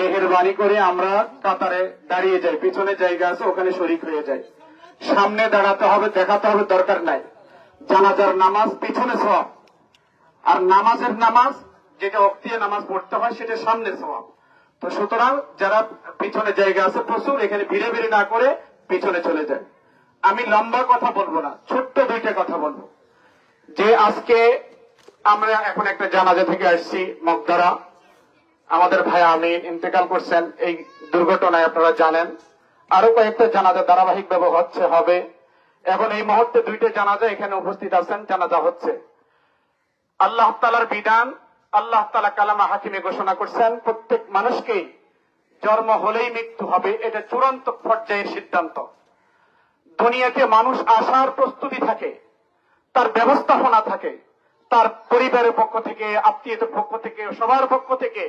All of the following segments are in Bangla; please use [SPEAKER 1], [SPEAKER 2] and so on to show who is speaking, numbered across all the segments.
[SPEAKER 1] মেহেরবানি করে আমরা কাতারে দাঁড়িয়ে যাই, পিছনে জায়গা আছে, ওখানে শরিক হয়ে যাই। সামনে দাঁড়াতে হবে, দেখাতে হবে, দরকার নাই। জানাজার নামাজ, পিছনে সব আর নামাজের নামাজ, যেটা অক্তিয়া নামাজ পড়তে হয়, সেটা সামনে সবাব তো সুতরাং যারা পিছনে জায়গা আছে, প্রচুর, এখানে ভিড়ে ভিড়ে না করে পিছনে চলে যায় আমি লম্বা কথা বলব না, ছোট্ট দুইটা কথা বলব। যে আজকে আমরা এখন একটা জানাজা থেকে আসছি মগদারা আমাদের ভাই আমিন ইন্তেকাল করছেন এই দুর্ঘটনায় আপনারা জানেন। আরও কয়েকটা জানাজা ধারাবাহিক ভাবে হচ্ছে, হবে। এখন এই মুহূর্তে দুইটা জানাজা এখানে উপস্থিত আছেন, জানাজা হচ্ছে। আল্লাহ তালার বিধান, আল্লাহ তালা কালামা হাকিমে ঘোষণা করছেন, প্রত্যেক মানুষকেই জন্ম হলেই মৃত্যু হবে, এটা চূড়ান্ত পর্যায়ের সিদ্ধান্ত। দুনিয়াতে মানুষ আসার প্রস্তুতি থাকে, তার ব্যবস্থাপনা থাকে, তার পরিবারের পক্ষ থেকে, আত্মীয়দের পক্ষ থেকে, সবার পক্ষ থেকে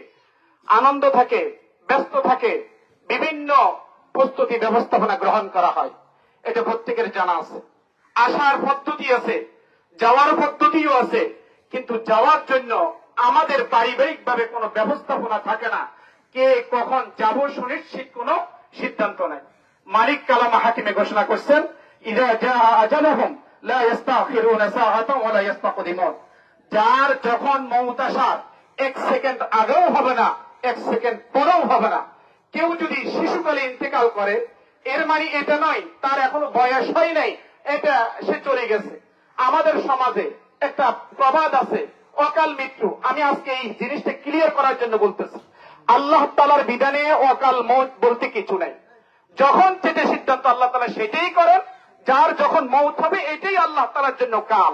[SPEAKER 1] আনন্দ থাকে, ব্যস্ত থাকে, বিভিন্ন প্রস্তুতি ব্যবস্থাপনা গ্রহণ করা হয়। এটা প্রত্যেকের জানা আছে। আসার পদ্ধতি আছে, যাওয়ার পদ্ধতিও আছে, কিন্তু যাওয়ার জন্য আমাদের পারিবারিক ভাবে কোনো ব্যবস্থাপনা থাকে না। কে কখন যাব সুনিশ্চিত কোনো সিদ্ধান্ত নেয় মালিক কালামা হাকিমে ঘোষণা করছেন যার যখন মৌত আসার এক সেকেন্ড আগেও হবে না এক সেকেন্ড পরেও হবে না। কেউ যদি শিশুকালে ইন্তেকাল করে, এর মানে এটা নয়, তার এখনও বয়স হয় নাই, এটা সে চলে গেছে। আমাদের সমাজে একটা প্রবাদ আছে, অকাল মৃত্যু। আমি আজকে এই জিনিসটা ক্লিয়ার করার জন্য বলতেছি। আল্লাহ তালার বিধানে অকাল মৌত বলতে কিছু নাই। যখন যেটা সিদ্ধান্ত আল্লাহ তালা সেটাই করেন, যার যখন মৌত হবে, এটাই আল্লাহ তালার জন্য কাল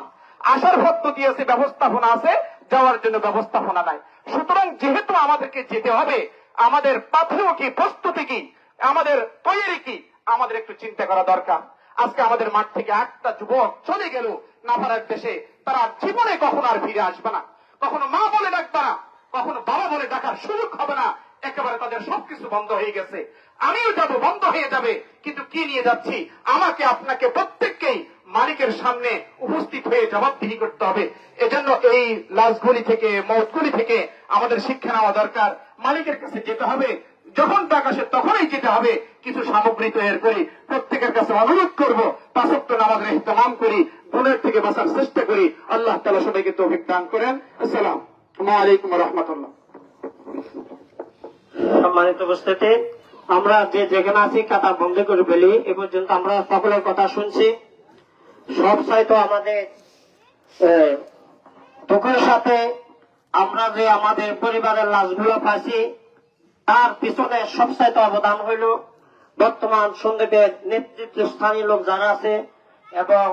[SPEAKER 1] আসার পদ্ধতি আছে ব্যবস্থাপনা আছে, যাওয়ার জন্য ব্যবস্থাপনা নাই। সুতরাং যেহেতু আমাদেরকে যেতে হবে, আমাদের পাথেও কি, প্রস্তুতি কি, আমাদের তৈরি কি, আমাদের একটু চিন্তা করা দরকার। আজকে আমাদের মাঠ থেকে একটা যুবক চলে গেল নাফারার দেশে। তারা জীবনে কখনো আর ফিরে আসবে না। কখনো মা বলে ডাকবে না, কখনো বাবা বলে ডাকার সুযোগ হবে না। একেবারে তাদের সবকিছু বন্ধ হয়ে গেছে। আমিও যাব, বন্ধ হয়ে যাবে। কিন্তু কি নিয়ে যাচ্ছি? আমাকে, আপনাকে প্রত্যেককেই মালিকের সামনে উপস্থিত হয়ে জবাবদিহি করতে হবে। এজন্য এই লাশগুলি থেকে মতগুলি থেকে আমাদের শিক্ষা নেওয়া দরকার। মালিকের কাছে যেতে হবে। যখন টাকা আসে, তখনই যেতে হবে। কিছু সামগ্রী তৈরি করি, প্রত্যেকের কাছে অনুরোধ করব, পাঁচক্ত নামাজের ইহতমাম করি গুণের থেকে বাঁচার চেষ্টা করি। আল্লাহ তালা সবাইকে তৌফিক দান করেন। আসসালাম আলাইকুম রহমতুল্লাহ।
[SPEAKER 2] সম্মানিত উপস্থিতি, আমরা যে যেখানে আছি কাতা বন্ধ করে ফেলি। এ পর্যন্ত আমরা সকলের কথা শুনছি। সব চাইতো আমাদের দুঃখের সাথে আমরা যে আমাদের পরিবারের লাশগুলো পাইছি, তার পিছনে সব চাইতো অবদান হইল বর্তমান সন্দীপের নেতৃত্ব স্থানীয় লোক যারা আছে এবং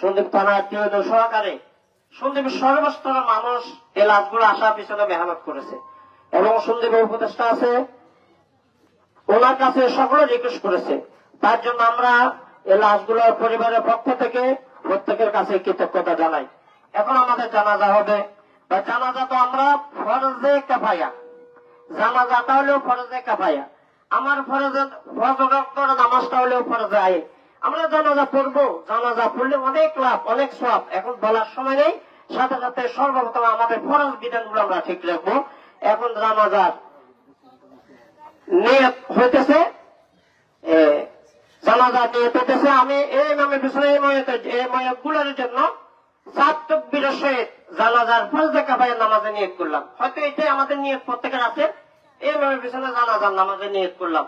[SPEAKER 2] সন্দীপ থানার টিউদ সহকারে। সন্দীপের সর্বস্তরের মানুষ এই লাশগুলো আসার পিছনে মেহনত করেছে। এবং সন্দীপের উপদেষ্টা আছে। ওনার কাছে সকলে রিকোয়েস্ট করেছে। তার জন্য আমরা এই লাশগুলোর পরিবারের পক্ষ থেকে প্রত্যেকের কাছে কৃতজ্ঞতা জানাই। এখন আমাদের জানাজা হবে। বা জানাজা তো আমরা ফরজে কাফায়া। জানাজাটা হলেও ফরজে কাফায়া। আমার ফরজে, ফরজ নামাজটা হলেও ফরজে আয়ে আমরা জানাজা পড়ব। জানাজা পড়লে অনেক লাভ, অনেক সব এখন বলার সময় নেই। সাথে সাথে সর্বপ্রথম আমাদের ফরজ বিধানগুলো আমরা ঠিক রাখব। এখন জানাজার নিয়ত হইতেছে। জানাজা নিয়ত হইতেছে। আমি এই নামে পিছনে এই ময়ত এই ময়তগুলোর জন্য সাত তকবীরের সহিত জানাজার ফরজে কাফায়ের নামাজে নিয়ত করলাম। হয়তো এটাই আমাদের নিয়ত প্রত্যেকের আছে। এই পিছনে জানাজার নামাজে নিয়ত করলাম।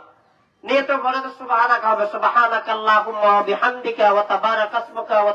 [SPEAKER 2] নিয়ত তো সুবহানাকা হবে, সুবহানাকা আল্লাহুম্মা ওয়া বিহামদিকা ওয়া তাবারাকা ইসমুকা ওয়া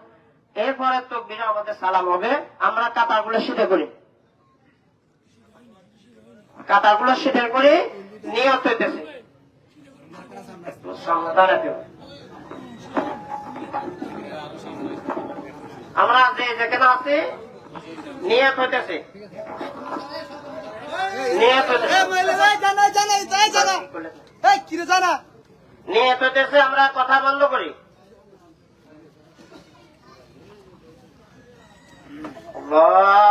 [SPEAKER 2] এরপরে তকবিরে আমাদের সালাম হবে আমরা কাতারগুলো সিধে করি। কাতারগুলো সিধে করে নিয়ত হইতেছে। আমরা যে যেখানে আছি নিয়ত হইতেছে। নিয়ত হইতেছে আমরা কথা বন্ধ করি। আল্লাহু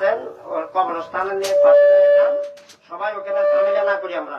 [SPEAKER 2] আছেন ওর কবরস্থানে নিয়ে পাশে নিয়ে যান। সবাই ওখানে ঝামেলা না করি আমরা।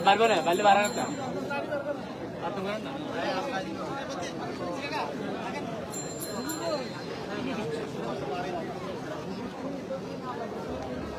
[SPEAKER 3] পারব না পারলে পারা না আর তো করেন না জায়গা দেন জায়গা দেন জায়গা দেন এই। জায়গা ছাড়ো, জায়গা ছাড়ো,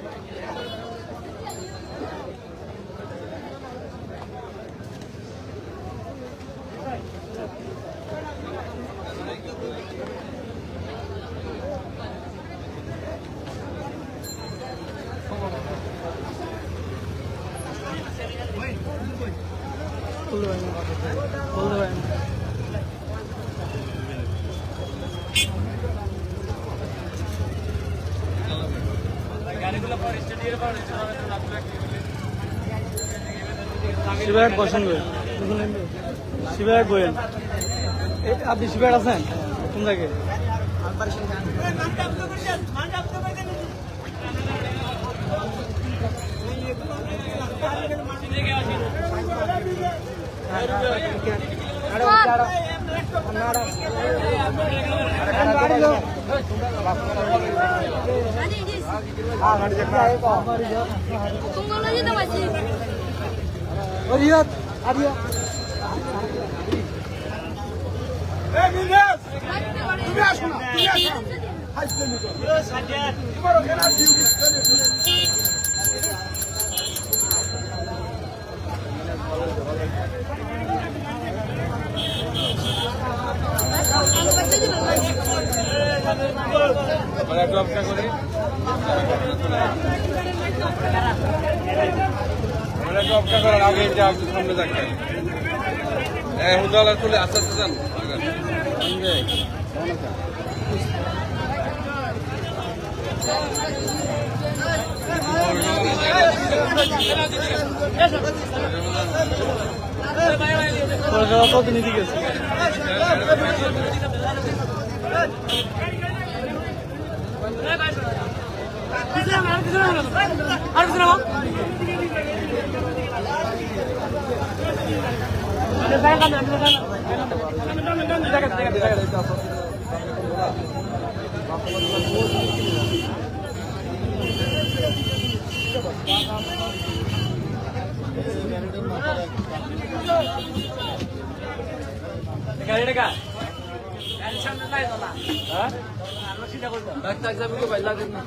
[SPEAKER 3] শিবায়ক বসেন শিবায়ক গোয়েল। আপনি শিবায়ক আছেন? কোন জায়গায়
[SPEAKER 4] তোমার যেতে পারছি
[SPEAKER 3] একটু অপেক্ষা করি আমরা একটু অপেক্ষা করার আগে যা একটু সামনে থাকবেন তুলে আস্তে আস্তে যান। প্রতিনিধি গেছে গাড়িটা টেনশন নাই তোলা হ্যাঁ? আলো সিধা করে দাও ডাক্তার যাবে কি ভাই লাগে না।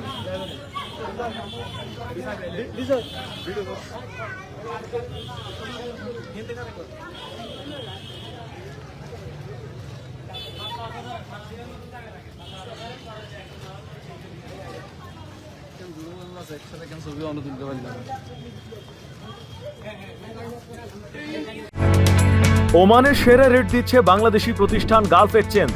[SPEAKER 5] ওমানের সেরা রেট দিচ্ছে বাংলাদেশি প্রতিষ্ঠান গালফ এক্সচেঞ্জ।